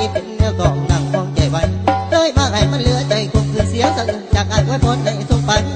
นี้เป็นเนื้อกองนังมองใจไว้เลยมาให้มันเหลือใจคงคือเสียสะอึกจากการไว้พ้นในสมบัติ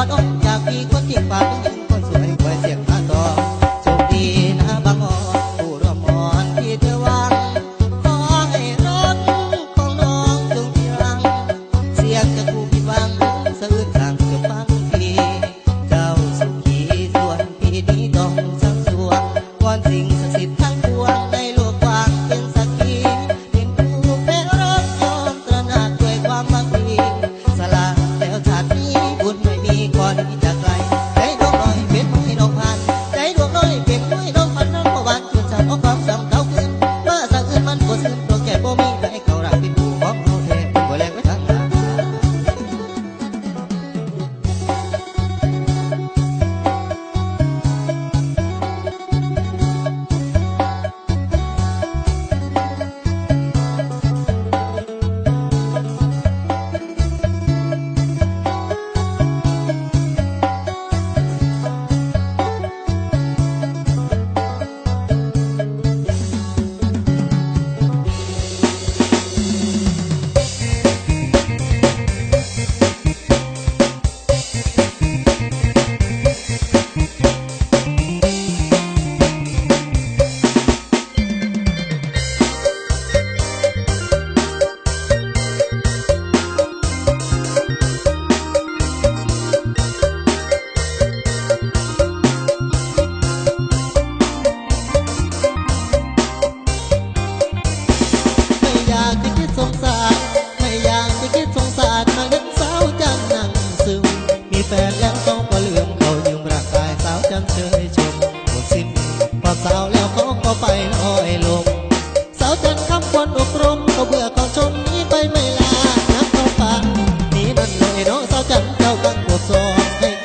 hot on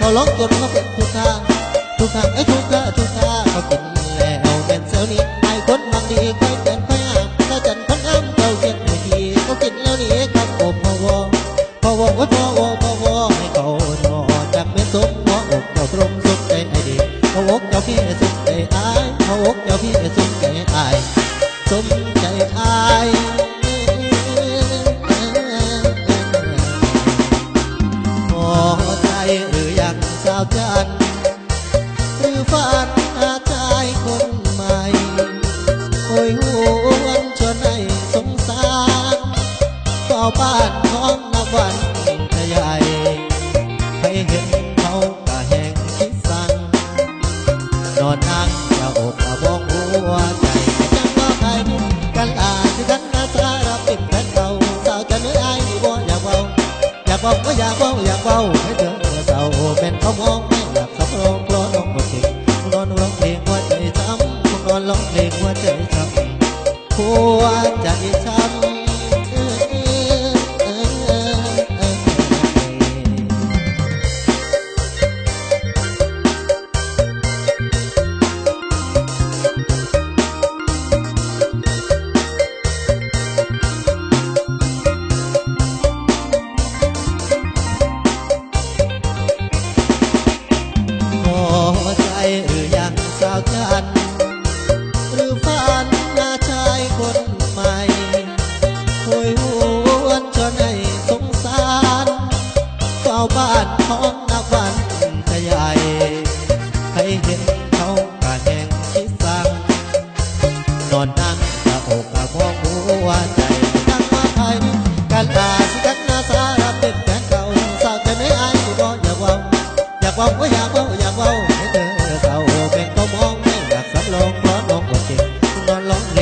เขาล็อกมจนเขาเก็บทุกทางทุกทางไอ้ทุกท่าทุกท่าเขากินแล้วเป็นเซลนี้ไอ้คนมันดีใครเป็นไปาามเขาจันคนอ้ำเขาเก็บไม่ดีเขากินแล้วนี่ครับผมพอวอพอวอก็พอวอพอวอให้เขานอนจากเป็นสมหัวอกเขาตรงสุดใจไอ้ดีเขาอกเจ้าพี่สุดใจไอ้เขาอกเจ้าพี่สุดใจไอ้สม อนนางเจ้าอกกระบองหัวใจจังก็ใครกันอาสิกันอาสารับปิดแฟนเก่าสาวจะเนื้อไอ้บ่อยากเบาอยากเบาก็อยากเบาอยากเบาให้เธอเศร้าเป็นเขามองไม่อยากกับลง ของหัวใจทั้งมาไทยกันตาสิกันนาสารเป็นแฟนเก่าสาวจไม่อายบ่อยากว่าอยากว่าก็อยากว่าอยากว่าให้เธอเศร้าเป็นก็มองไม่อยากสำรองเพราะน้องก็เจ็บนอนร้อง